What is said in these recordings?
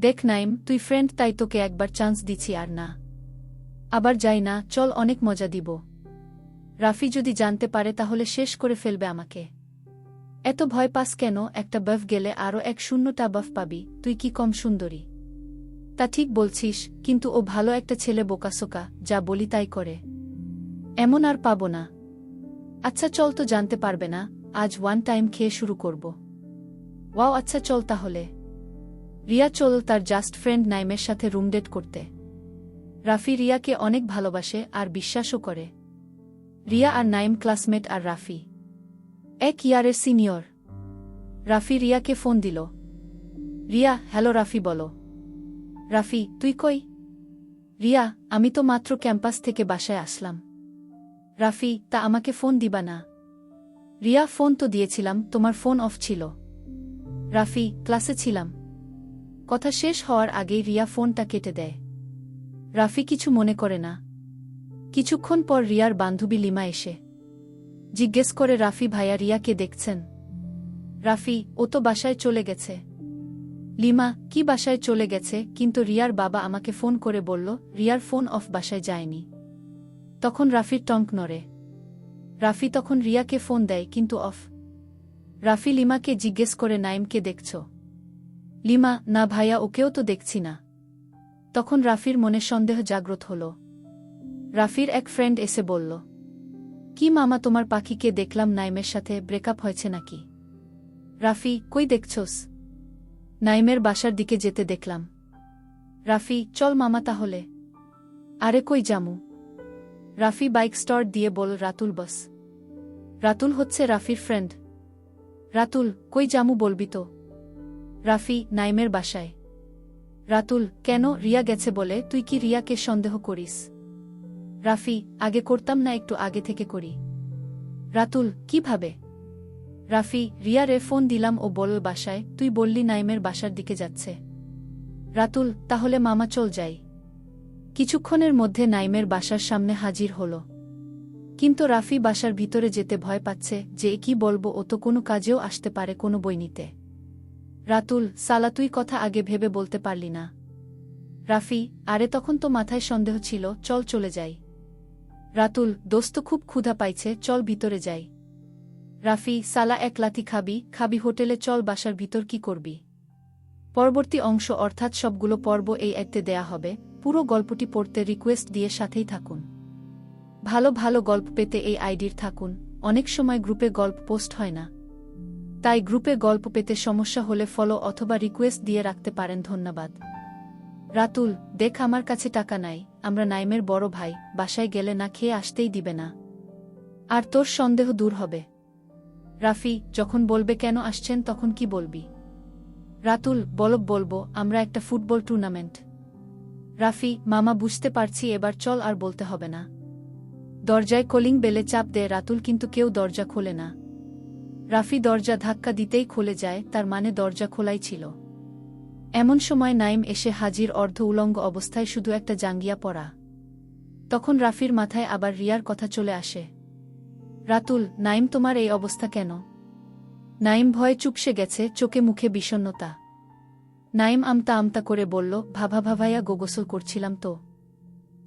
দেখ নাইম, তুই ফ্রেন্ড তাই তোকে একবার চান্স দিছি আর না। আবার যাই না, চল অনেক মজা দিব। রাফি যদি জানতে পারে, তাহলে শেষ করে ফেলবে আমাকে। এত ভয় পাস কেন? একটা বাফ গেলে আরও এক শূন্যটা বাফ পাবি। তুই কি কম সুন্দরী? তা ঠিক বলছিস, কিন্তু ও ভালো একটা ছেলে বোকাসোকা, যা বলি তাই করে। এমন আর পাব না। আচ্ছা চল তো জানতে পারবে না, আজ ওয়ান টাইম খেয়ে শুরু করব। ওয়াও আচ্ছা চল তাহলে। রিয়া চল তার জাস্ট ফ্রেন্ড নাইমের সাথে রুমডেট করতে। রাফি রিয়াকে অনেক ভালোবাসে আর বিশ্বাসও করে। রিয়া আর নাইম ক্লাসমেট আর রাফি। এক ইয়ারের সিনিয়র। রাফি রিয়াকে ফোন দিল। রিয়া, হ্যালো রাফি, বলো। রাফি, তুই কই? রিয়া, আমি তো মাত্র ক্যাম্পাস থেকে বাসায় আসলাম। রাফি, তা আমাকে ফোন দিবা না? রিয়া, ফোন তো দিয়েছিলাম, তোমার ফোন অফ ছিল। রাফি, ক্লাসে ছিলাম। কথা শেষ হওয়ার আগেই রিয়া ফোনটা কেটে দেয়। রাফি কিছু মনে করে না। কিছুক্ষণ পর রিয়ার বান্ধবী লিমা এসে জিজ্ঞেস করে, রাফি ভাইয়া, রিয়াকে দেখছেন? রাফি, ও তো বাসায় চলে গেছে। লিমা, কি বাসায় চলে গেছে? কিন্তু রিয়ার বাবা আমাকে ফোন করে বলল, রিয়ার ফোন অফ বাসায় যায়নি। তখন রাফির টঙ্ক নড়ে। রাফি তখন রিয়াকে ফোন দেয়, কিন্তু অফ। রাফি, লিমাকে জিজ্ঞেস করে, নাইমকে দেখছ লিমা, না ভাইয়া, ওকেও তো দেখছি না। তখন রাফির মনে সন্দেহ জাগ্রত হল। রাফির এক ফ্রেন্ড এসে বলল, কি মামা, তোমার পাখিকে দেখলাম নাইমের সাথে ব্রেকআপ হয়েছে নাকি? রাফি, কই দেখছস? নাইমের বাসার দিকে যেতে দেখলাম। রাফি, চল মামা তাহলে। আরে কই জামু রাফি বাইক স্টার্ট দিয়ে বল, রাতুল, বস। রাতুল হচ্ছে রাফির ফ্রেন্ড। রাতুল, কই জামু বলবি তো? রাফি নাইমের বাসায়। রাতুল, কেন রিয়া গেছে বলে তুই কি রিয়াকে সন্দেহ করিস? রাফি, আগে করতাম না একটু আগে থেকে করি। রাতুল, কীভাবে? রাফি, রিয়ারে ফোন দিলাম ও বলল, বাসায়, তুই বললি নাইমের বাসার দিকে যাচ্ছে। রাতুল, তাহলে মামা চল যাই। কিছুক্ষণের মধ্যে নাইমের বাসার সামনে হাজির হল। কিন্তু রাফি বাসার ভিতরে যেতে ভয় পাচ্ছে যে কি বলব ও তো কোনো কাজেও আসতে পারে কোনো বই নিতে। রাতুল, সালা, তুই কথা আগে ভেবে বলতে পারলি না। রাফি, আরে তখন তো মাথায় সন্দেহ ছিল, চল চলে যাই। রাতুল, দোস্ত খুব ক্ষুধা পাইছে, চল ভিতরে যাই। রাফি, সালা, এক লাথি খাবি খাবি হোটেলে, চল বাসার ভিতর কি করবি? পরবর্তী অংশ অর্থাৎ সবগুলো পর্ব এই একতে দেয়া হবে, পুরো গল্পটি পড়তে রিকোয়েস্ট দিয়ে সাথেই থাকুন। ভালো ভালো গল্প পেতে এই আইডির থাকুন, অনেক সময় গ্রুপে গল্প পোস্ট হয় না। তাই গ্রুপে গল্প পেতে সমস্যা হলে ফলো অথবা রিকোয়েস্ট দিয়ে রাখতে পারেন ধন্যবাদ। রাতুল, দেখ আমার কাছে টাকা নাই, আমরা নাইমের বড় ভাই, বাসায় গেলে না খেয়ে আসতেই দিবে না। আর তোর সন্দেহ দূর হবে। রাফি, যখন বলবে কেন আসছেন তখন কি বলবি? রাতুল বলব বলব, আমরা একটা ফুটবল টুর্নামেন্ট। রাফি, মামা বুঝতে পারছি, এবার চল আর বলতে হবে না। দরজায় কলিং বেলে চাপ দেয় রাতুল, কিন্তু কেউ দরজা খোলে না। রাফি দরজা ধাক্কা দিতেই খুলে যায়, তার মানে দরজা খোলাই ছিল। এমন সময় নাইম এসে হাজির অর্ধ উলঙ্গ অবস্থায় শুধু একটা জাঙ্গিয়া পড়া। তখন রাফির মাথায় আবার রিয়ার কথা চলে আসে। রাতুল, নাইম তোমার এই অবস্থা কেন? নাইম ভয়ে চুপসে গেছে, চোখে মুখে বিষণ্নতা নাইম আমতা আমতা করে বলল, ভাভা ভাভাইয়া গোগোসল করছিলাম তো।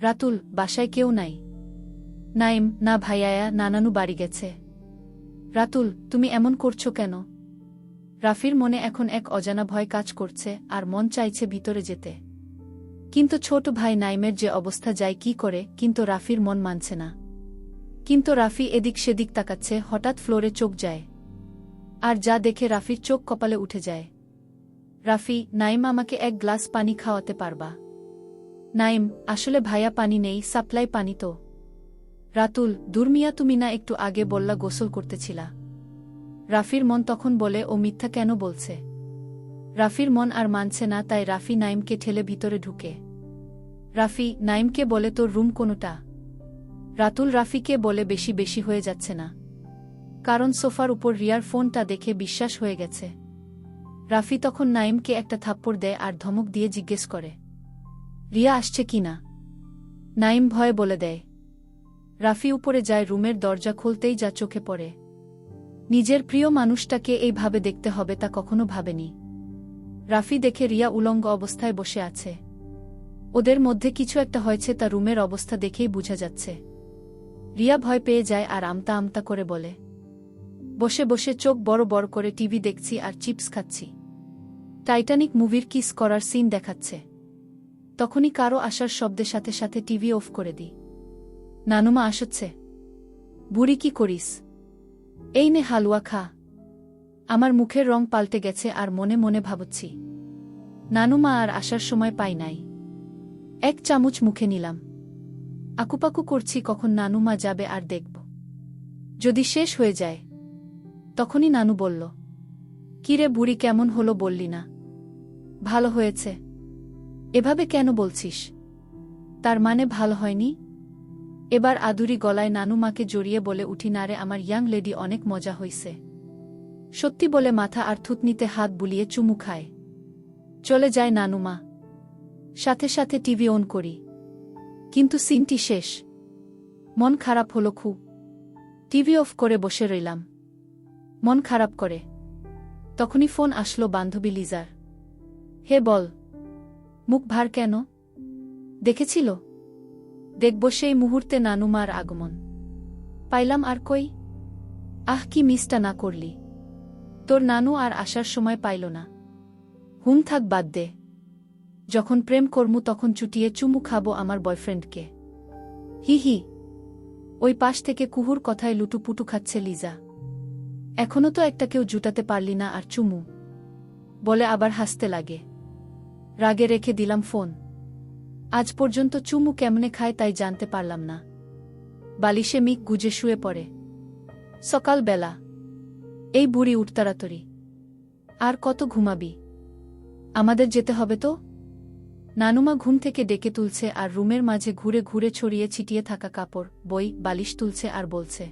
রাতুল, বাসায় কেউ নাই? নাইম, না ভাইয়ায়া, নানানু বাড়ি গেছে। রাতুল, তুমি এমন করছ কেন? রাফির মনে এখন এক অজানা ভয় কাজ করছে আর মন চাইছে ভিতরে যেতে। কিন্তু ছোট ভাই নাইমের যে অবস্থা যায় কি করে, কিন্তু রাফির মন মানছে না। কিন্তু রাফি এদিক সেদিক তাকাচ্ছে, হঠাৎ ফ্লোরে চোখ যায়। আর যা দেখে রাফির চোখ কপালে উঠে যায়। রাফি, নাইম আমাকে এক গ্লাস পানি খাওয়াতে পারবা? নাইম, আসলে ভাইয়া পানি নেই, সাপ্লাই পানি তো। রাতুল, দুর্মিয়া, তুমি না একটু আগে বললা গোসল করতেছিলা। রাফির মন তখন বলে, ও মিথ্যা কেন বলছে? রাফির মন আর মানছে না, তাই রাফি নাইমকে ঠেলে ভিতরে ঢুকে। রাফি, নাইমকে বলে, তোর রুম কোনোটা? রাতুল রাফিকে বলে, বেশি বেশি হয়ে যাচ্ছে না। কারণ সোফার উপর রিয়ার ফোনটা দেখে বিশ্বাস হয়ে গেছে। রাফি তখন নাইমকে একটা থাপ্পড় দেয় আর ধমক দিয়ে জিজ্ঞেস করে, রিয়া আসছে কি না? নাইম ভয়ে বলে দেয় রাফি উপরে যায়, রুমের দরজা খুলতেই যা চোখে পড়ে। নিজের প্রিয় মানুষটাকে এইভাবে দেখতে হবে তা কখনো ভাবেনি। রাফি দেখে রিয়া উলঙ্গ অবস্থায় বসে আছে। ওদের মধ্যে কিছু একটা হয়েছে তা রুমের অবস্থা দেখেই বোঝা যাচ্ছে। রিয়া ভয় পেয়ে যায় আর আমতা আমতা করে বলে, বসে বসে চোখ বড় বড় করে টিভি দেখছি আর চিপস খাচ্ছি। টাইটানিক মুভির কিস করার সিন দেখাচ্ছে। তখনই কারও আসার শব্দের সাথে সাথে টিভি অফ করে দিই। নানুমা আসছে। বুড়ি কি করিস? এই নে হালুয়া খা। আমার মুখের রং পাল্টে গেছে আর মনে মনে ভাবছি। নানুমা আর আসার সময় পাই নাই। এক চামচ মুখে নিলাম। আকুপাকু করছি কখন নানুমা যাবে আর দেখব। যদি শেষ হয়ে যায়, তখনই নানু বলল কিরে বুড়ি, কেমন হলো বললি না। ভালো হয়েছে। এভাবে কেন বলছিস? তার মানে ভালো হয়নি? এবার আদুরি গলায় নানু মাকে জড়িয়ে বলে, উঠি না রে, আমার ইয়াং লেডি অনেক মজা হইছে। সত্যি বলে মাথা আর থুতনিতে হাত বুলিয়ে চুমু খায়। চলে যায় নানুমা সাথে সাথে টিভি অন করি। কিন্তু সিনটি শেষ। মন খারাপ হলো খুব। টিভি অফ করে বসে রইলাম। মন খারাপ করে। তখনই ফোন আসলো বান্ধবী লিজার। হে বল, মুখ ভার কেন? দেখেছিল? দেখব সেই মুহূর্তে নানুমার আগমন। পাইলাম আর কই? আহ, কি মিসটা না করলি। তোর নানু আর আসার সময় পাইল না। হুম, থাক, বাদ দে। যখন প্রেম করমু তখন চুটিয়ে চুমু খাব আমার বয়ফ্রেন্ডকে। হি হি। ওই পাশ থেকে কুহুর কথায় লুটুপুটু খাচ্ছে লিজা। এখনও তো একটা কেউ জুটাতে পারলি না আর চুমু। বলে আবার হাসতে লাগে। রাগে রেখে দিলাম ফোন। আজ পর্যন্ত চুমু কেমনে খায় তাই জানতে পারলাম না। বালিশে মিক গুজে শুয়ে পড়ে। সকালবেলা। এই বুড়ি উঠতারাতরি আর কত ঘুমাবি? আমাদের যেতে হবে তো? নানুমা ঘুম থেকে ডেকে তুলছে আর রুমের মাঝে ঘুরে ঘুরে ছড়িয়ে ছিটিয়ে থাকা কাপড়, বই, বালিশ তুলছে আর বলছে,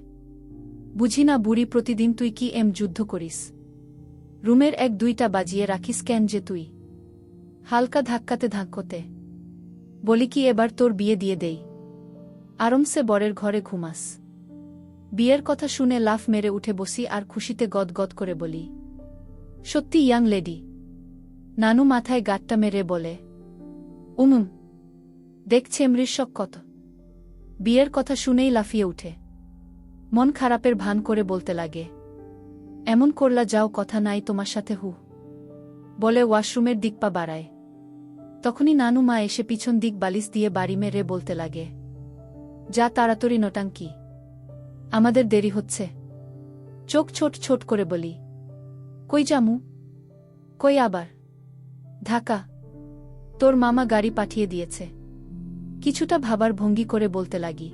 বুঝি না বুড়ি প্রতিদিন তুই কি এম যুদ্ধ করিস? রুমের এক দুইটা বাজিয়ে রাখিস কেন যে তুই? হালকা ধাক্কাতে ধাক্কতে। বলি কি এবার তোর বিয়ে দিয়ে দেই। আরমসে বরের ঘরে ঘুমাস। বিয়ের কথা শুনে লাফ মেরে উঠে বসি আর খুশিতে গদগদ করে বলি, সত্যি ইয়াং লেডি। নানু মাথায় গাট্টা মেরে বলে, উমুম, দেখছে মৃষক কত? বিয়ের কথা শুনেই লাফিয়ে উঠে। মন খারাপের ভান করে বলতে লাগে, এমন করলা যাও কথা নাই তোমার সাথে হু। বলে ওয়াশরুমের দিক পা বাড়ায়। তখনই নানু মা এসে পিছন দিক বালিশ দিয়ে বাড়ি মেরে বলতে লাগে, যা তাড়াতাড়ি নটাঙ্কি, আমাদের দেরি হচ্ছে। চোখ ছোট ছোট করে বলি, কই জামু? কই আবার? ঢাকা। তোর মামা গাড়ি পাঠিয়ে দিয়েছে। কিছুটা ভাবার ভঙ্গি করে বলতে লাগি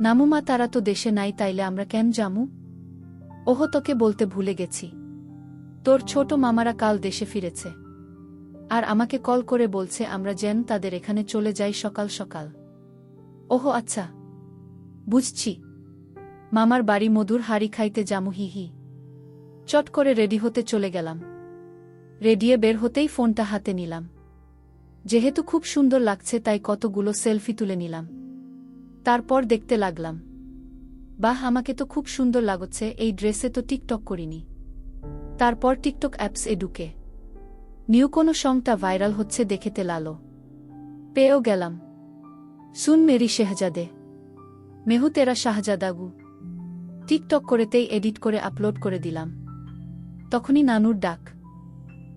নামুমা তারা তো দেশে নাই, তাইলে আমরা কেন জামু? ওহ, তোকে বলতে ভুলে গেছি। তোর ছোট মামারা কাল দেশে ফিরেছে। আর আমাকে কল করে বলছে আমরা যেন তাদের এখানে চলে যাই সকাল সকাল। ওহো আচ্ছা। বুঝছি। মামার বাড়ি মধুর হাড়ি খাইতে হি হি। চট করে রেডি হতে চলে গেলাম। রেডিয়ে বের হতেই ফোনটা হাতে নিলাম। যেহেতু খুব সুন্দর লাগছে তাই কতগুলো সেলফি তুলে নিলাম। তারপর দেখতে লাগলাম। বাহ, আমাকে তো খুব সুন্দর লাগছে, এই ড্রেসে তো টিকটক করিনি। তারপর টিকটক অ্যাপস এ ঢুকে। নিউ কোনো সংটা ভাইরাল হচ্ছে দেখেতে লালো। পেয়েও গেলাম। সুন মেরি শেহজাদে। মেহু তেরা শাহজাদাগু। টিকটক করেতেই এডিট করে আপলোড করে দিলাম। তখনই নানুর ডাক।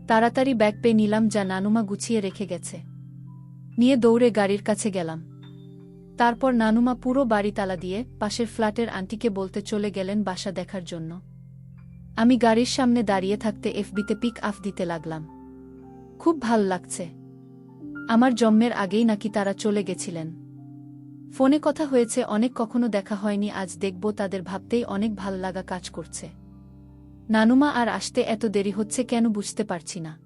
তাড়াতাড়ি ব্যাগ পেয়ে নিলাম যা নানুমা গুছিয়ে রেখে গেছে। নিয়ে দৌড়ে গাড়ির কাছে গেলাম। তারপর নানুমা পুরো বাড়ি তালা দিয়ে পাশের ফ্ল্যাটের আন্টিকে বলতে চলে গেলেন বাসা দেখার জন্য। আমি গাড়ির সামনে দাঁড়িয়ে থাকতে এফবিতে পিক আফ দিতে লাগলাম। খুব ভালো লাগছে। আমার জন্মের আগেই নাকি তারা চলে গেছিলেন। ফোনে কথা হয়েছে, অনেক কখনো দেখা হয়নি, আজ দেখব তাদের ভাবতেই অনেক ভালো লাগা কাজ করছে। নানুমা আর আসতে এত দেরি হচ্ছে কেন বুঝতে পারছি না।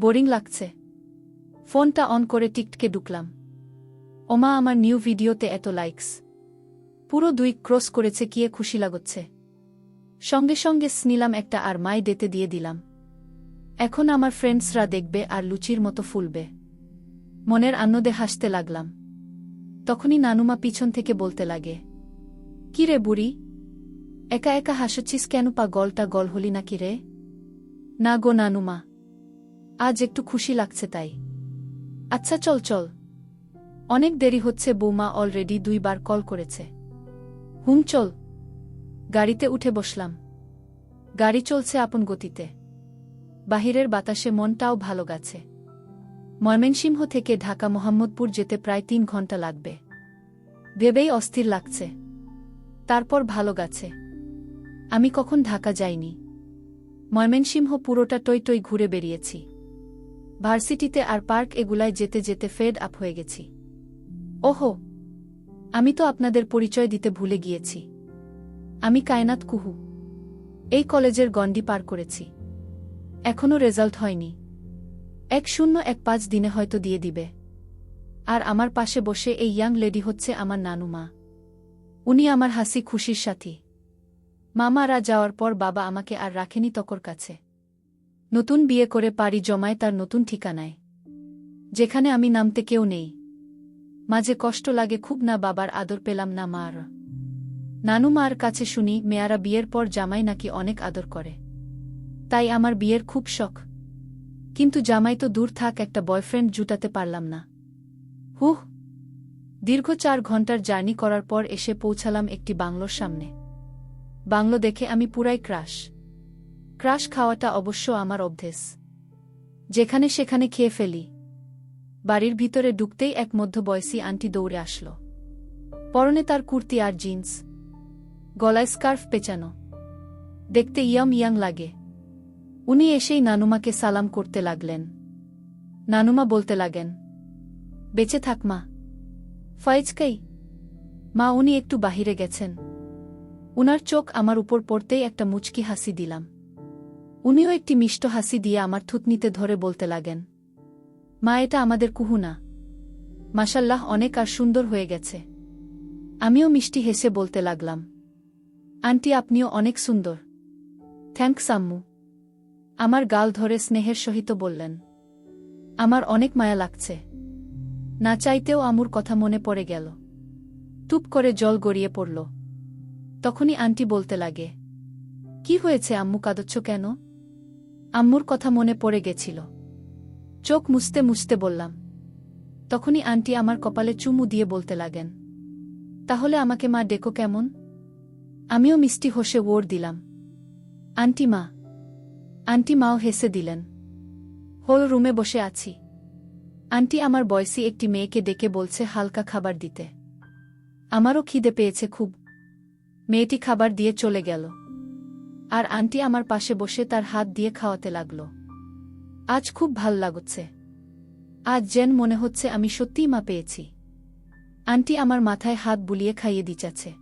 বোরিং লাগছে। ফোনটা অন করে টিকটকে ঢুকলাম। ওমা, আমার নিউ ভিডিওতে এত লাইকস। পুরো দুই ক্রস করেছে কিয়ে খুশি লাগছে। সঙ্গে সঙ্গে স্নিলাম একটা আর মাই ডেতে দিয়ে দিলাম। এখন আমার ফ্রেন্ডসরা দেখবে আর লুচির মতো ফুলবে। মনের আনন্দে হাসতে লাগলাম। তখনই নানুমা পিছন থেকে বলতে লাগে, কি রে বুড়ি? একা একা হাসছিস কেন পা গলটা গল হলি নাকি রে? না গো নানুমা, আজ একটু খুশি লাগছে তাই। আচ্ছা চল চল। অনেক দেরি হচ্ছে, বৌমা অলরেডি দুইবার কল করেছে। হুম, চল। গাড়িতে উঠে বসলাম। গাড়ি চলছে আপন গতিতে। বাহিরের বাতাসে মনটাও ভালো গেছে। ময়মনসিংহ থেকে ঢাকা মোহাম্মদপুর যেতে প্রায় তিন ঘণ্টা লাগবে। ভেবেই অস্থির লাগছে। তারপর ভালো গেছে। আমি কখন ঢাকা যাইনি। ময়মনসিংহ পুরোটা টই টই ঘুরে বেরিয়েছি। ভার্সিটিতে আর পার্ক এগুলায় যেতে যেতে ফেড আপ হয়ে গেছি। ওহো! আমি তো আপনাদের পরিচয় দিতে ভুলে গিয়েছি। আমি কায়নাত কুহু। এই কলেজের গণ্ডি পার করেছি। এখনও রেজাল্ট হয়নি। এক শূন্য এক পাঁচ দিনে হয়তো দিয়ে দিবে। আর আমার পাশে বসে এই ইয়াং লেডি হচ্ছে আমার নানুমা উনি আমার হাসি খুশির সাথী। মামারা যাওয়ার পর বাবা আমাকে আর রাখেনি তকর কাছে। নতুন বিয়ে করে পাড়ি জমায় তার নতুন ঠিকানায়। যেখানে আমি নামতে কেউ নেই। মাঝে কষ্ট লাগে খুব না বাবার আদর পেলাম না মার। নানু মার কাছে শুনি মেয়ারা বিয়ের পর জামাই নাকি অনেক আদর করে। তাই আমার বিয়ের খুব শখ। কিন্তু জামাই তো দূর থাক, একটা বয়ফ্রেন্ড জুটাতে পারলাম না। হুহ! দীর্ঘ চার ঘণ্টার জার্নি করার পর এসে পৌঁছালাম একটি বাংলোর সামনে। বাংলো দেখে আমি পুরাই ক্রাশ। ক্রাশ খাওয়াটা অবশ্য আমার অভ্যেস। যেখানে সেখানে খেয়ে ফেলি। বাড়ির ভিতরে ঢুকতেই এক মধ্যবয়সী আন্টি দৌড়ে আসল। পরনে তার কুর্তি আর জিন্স। গলায় স্কার্ফ পেঁচানো। দেখতে ইয়াম ইয়াং লাগে। উনি এসেই নানুমাকে সালাম করতে লাগলেন। নানুমা বলতে লাগেন, বেঁচে থাক মা। ফয়েজকাই মা, উনি একটু বাহিরে গেছেন। উনার চোখ আমার উপর পড়তেই একটা মুচকি হাসি দিলাম। উনিও একটি মিষ্ট হাসি দিয়ে আমার থুতনিতে ধরে বলতে লাগেন, মা, এটা আমাদের কুহু না। মাসাল্লাহ অনেক আর সুন্দর হয়ে গেছে। আমিও মিষ্টি হেসে বলতে লাগলাম, আন্টি, আপনিও অনেক সুন্দর। থ্যাঙ্কস, আম্মু। আমার গাল ধরে স্নেহের সহিত বললেন, আমার অনেক মায়া লাগছে। না চাইতেও আমুর কথা মনে পড়ে গেল। টুপ করে জল গড়িয়ে পড়ল। তখনই আন্টি বলতে লাগে, কি হয়েছে আম্মু, কাঁদচ্ছ কেন? আম্মুর কথা মনে পড়ে গেছিল। চোখ মুছতে মুছতে বললাম, তখনই আন্টি আমার কপালে চুমু দিয়ে বলতে লাগেন, তাহলে আমাকে মা ডেকো কেমন? আমিও মিষ্টি হোসে ওর দিলাম, আন্টি মা আন্টি মাও হেসে দিলেন। হোল রুমে বসে আছি। আন্টি আমার বয়সী একটি মেয়েকে ডেকে বলছে হালকা খাবার দিতে। আমারও খিদে পেয়েছে খুব। মেয়েটি খাবার দিয়ে চলে গেল। আর আন্টি আমার পাশে বসে তার হাত দিয়ে খাওয়াতে লাগল। আজ খুব ভালো লাগছে। আজ যেন মনে হচ্ছে আমি সত্যিই মা পেয়েছি। আন্টি আমার মাথায় হাত বুলিয়ে খাইয়ে দিচাছে